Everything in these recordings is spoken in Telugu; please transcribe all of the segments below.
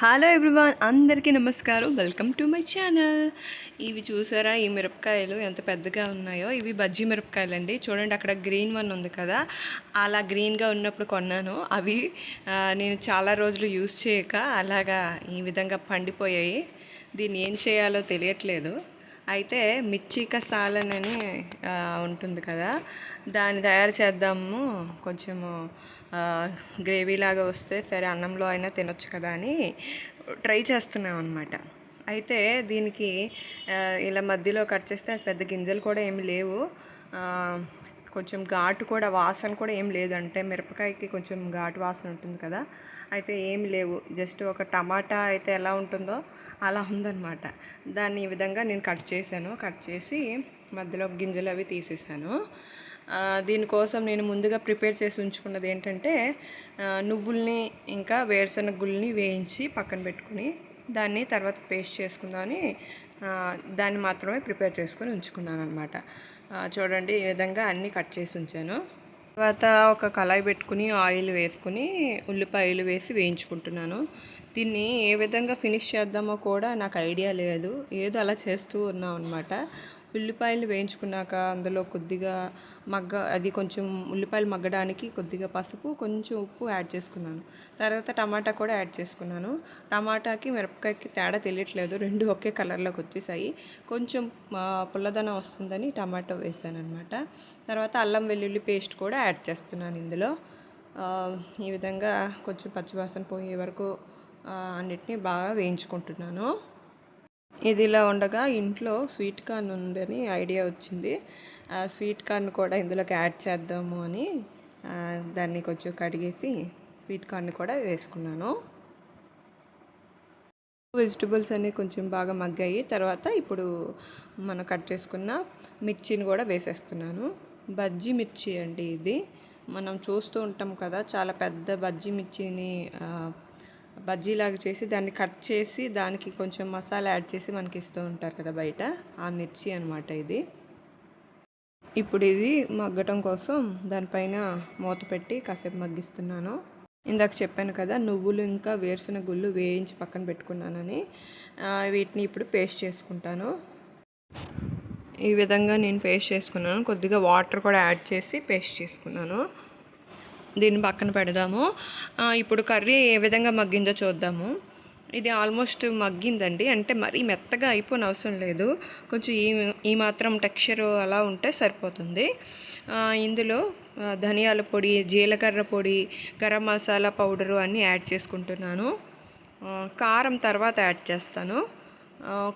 హలో ఎవ్రీవాన్ అందరికీ నమస్కారం. Welcome to my channel. ఇవి చూసారా ఈ మిరపకాయలు ఎంత పెద్దగా ఉన్నాయో? ఇవి బజ్జీ మిరపకాయలు అండి చూడండి అక్కడ గ్రీన్ వన్ ఉంది కదా. అలా గ్రీన్గా ఉన్నప్పుడు కొన్నాను. అవి నేను చాలా రోజులు యూస్ చేయక అలాగా ఈ విధంగా పండిపోయాయి. దీన్ని ఏం చేయాలో తెలియట్లేదు. అయితే మిర్చి కసాలన్ అని ఉంటుంది కదా. దాన్ని తయారు చేద్దాము. కొంచెము గ్రేవీ లాగా వస్తే సరే అన్నంలో అయినా తినొచ్చు కదా అని ట్రై చేస్తున్నాం అనమాట అయితే దీనికి ఇలా మధ్యలో కట్ చేస్తే పెద్ద గింజలు కూడా ఏమి లేవు. కొంచెం ఘాటు కూడా వాసన కూడా ఏం లేదంటే మిరపకాయకి కొంచెం ఘాటు వాసన ఉంటుంది కదా అయితే ఏం లేవు. జస్ట్ ఒక టమాటా అయితే ఎలా ఉంటుందో అలా ఉందన్నమాట. దాన్ని ఈ విధంగా నేను కట్ చేశాను. కట్ చేసి మధ్యలో గింజలు అవి తీసేసాను దీనికోసం నేను ముందుగా ప్రిపేర్ చేసి ఉంచుకున్నది ఏంటంటే నువ్వుల్ని ఇంకా వేరుశనగ గుళ్ళని వేయించి పక్కన పెట్టుకుని దాన్ని తర్వాత పేస్ట్ చేసుకుందామని దాన్ని మాత్రమే ప్రిపేర్ చేసుకొని ఉంచుకున్నాను అనమాట చూడండి ఈ విధంగా అన్నీ కట్ చేసి ఉంచాను. తర్వాత ఒక కళాయి పెట్టుకుని ఆయిల్ వేసుకుని ఉల్లిపాయలు వేసి వేయించుకుంటున్నాను. దీన్ని ఏ విధంగా ఫినిష్ చేద్దామో కూడా నాకు ఐడియా లేదు. ఏదో అలా చేస్తూ ఉన్నాం అనమాట ఉల్లిపాయలు వేయించుకున్నాక అందులో కొద్దిగా మగ్గ అది కొంచెం ఉల్లిపాయలు మగ్గడానికి కొద్దిగా పసుపు కొంచెం ఉప్పు యాడ్ చేసుకున్నాను. తర్వాత టమాటా కూడా యాడ్ చేసుకున్నాను. టమాటాకి మిరపకాయకి తేడా తెలియట్లేదు. రెండు ఒకే కలర్లోకి వచ్చేసాయి. కొంచెం పుల్లదనం వస్తుందని టమాటో వేసాను అనమాట తర్వాత అల్లం వెల్లుల్లి పేస్ట్ కూడా యాడ్ చేస్తున్నాను ఇందులో. ఈ విధంగా కొంచెం పచ్చివాసన పోయే వరకు అన్నిటినీ బాగా వేయించుకుంటున్నాను. ఇది ఇలా ఉండగా ఇంట్లో స్వీట్ కార్న్ ఉందని ఐడియా వచ్చింది. ఆ స్వీట్ కార్న్ కూడా ఇందులోకి యాడ్ చేద్దాము అని దాన్ని కొంచెం కడిగేసి స్వీట్ కార్న్ కూడా వేసుకున్నాను. వెజిటబుల్స్ అన్నీ కొంచెం బాగా మగ్గాయి. తర్వాత ఇప్పుడు మనం కట్ చేసుకున్న మిర్చిని కూడా వేసేస్తున్నాను. బజ్జీ మిర్చి అండి ఇది. మనం చూస్తూ ఉంటాం కదా చాలా పెద్ద బజ్జీ మిర్చిని బజ్జీలాగా చేసి దాన్ని కట్ చేసి దానికి కొంచెం మసాలా యాడ్ చేసి మనకి ఇస్తూ ఉంటారు కదా బయట. ఆ మిర్చి అనమాట ఇది. ఇప్పుడు ఇది మగ్గటం కోసం దానిపైన మూత పెట్టి కాసేపు మగ్గిస్తున్నాను. ఇందాక చెప్పాను కదా నువ్వులు ఇంకా వేరుశనగ గుళ్ళు వేయించి పక్కన పెట్టుకున్నానని. వీటిని ఇప్పుడు పేస్ట్ చేసుకుంటాను. ఈ విధంగా నేను పేస్ట్ చేసుకున్నాను. కొద్దిగా వాటర్ కూడా యాడ్ చేసి పేస్ట్ చేసుకున్నాను. దీన్ని పక్కన పెడదాము. ఇప్పుడు కర్రీ ఏ విధంగా మగ్గిందో చూద్దాము. ఇది ఆల్మోస్ట్ మగ్గిందండి. అంటే మరీ మెత్తగా అయిపోయిన అవసరం లేదు. కొంచెం ఈ ఈ మాత్రం టెక్స్చర్ అలా ఉంటే సరిపోతుంది. ఇందులో ధనియాల పొడి జీలకర్ర పొడి గరం మసాలా పౌడరు అన్నీ యాడ్ చేసుకుంటున్నాను. కారం తర్వాత యాడ్ చేస్తాను.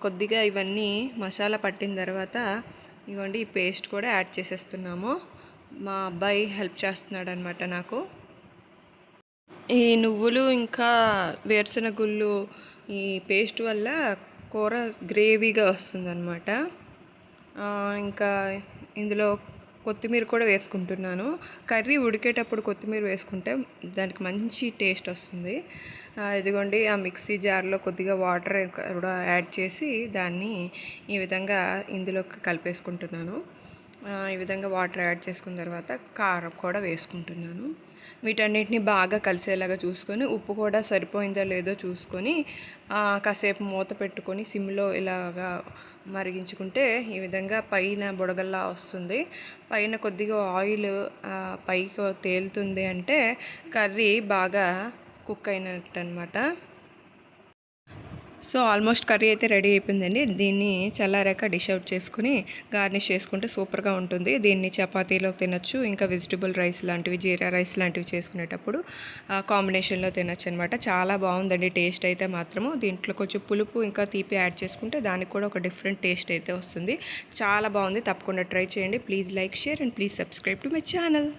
కొద్దిగా ఇవన్నీ మసాలా పట్టిన తర్వాత ఇవ్వండి ఈ పేస్ట్ కూడా యాడ్ చేసేస్తున్నాము. మా అబ్బాయి హెల్ప్ చేస్తున్నాడు అనమాట నాకు. ఈ నువ్వులు ఇంకా వేరుశనగ గుళ్ళు ఈ పేస్ట్ వల్ల కూర గ్రేవీగా వస్తుందన్నమాట ఇంకా ఇందులో కొత్తిమీర కూడా వేసుకుంటున్నాను. కర్రీ ఉడికేటప్పుడు కొత్తిమీర వేసుకుంటే దానికి మంచి టేస్ట్ వస్తుంది. ఇదిగోండి ఆ మిక్సీ జార్లో కొద్దిగా వాటర్ కూడా యాడ్ చేసి దాన్ని ఈ విధంగా ఇందులోకి కలిపేసుకుంటున్నాను. ఈ విధంగా వాటర్ యాడ్ చేసుకున్న తర్వాత కారం కూడా వేసుకుంటున్నాను. వీటన్నిటిని బాగా కలిసేలాగా చూసుకొని ఉప్పు కూడా సరిపోయిందో లేదో చూసుకొని కాసేపు మూత పెట్టుకొని సిమ్లో ఇలాగా మరిగించుకుంటే ఈ విధంగా పైన బుడగల్లా వస్తుంది. పైన కొద్దిగా ఆయిల్ పైకి తేలుతుంది అంటే కర్రీ బాగా కుక్ అయినట్టు అనమాట సో ఆల్మోస్ట్ కర్రీ అయితే రెడీ అయిపోయిందండి. దీన్ని చల్లారాక డిష్ అవుట్ చేసుకుని గార్నిష్ చేసుకుంటే సూపర్గా ఉంటుంది. దీన్ని చపాతీలో తినొచ్చు ఇంకా వెజిటబుల్ రైస్ లాంటివి జీరా రైస్ లాంటివి చేసుకునేటప్పుడు కాంబినేషన్లో తినొచ్చు అనమాట చాలా బాగుందండి టేస్ట్ అయితే మాత్రము. దీంట్లో కొంచెం పులుపు ఇంకా తీపి యాడ్ చేసుకుంటే దానికి కూడా ఒక డిఫరెంట్ టేస్ట్ అయితే వస్తుంది. చాలా బాగుంది. తప్పకుండా ట్రై చేయండి. Please like share and please subscribe to my channel.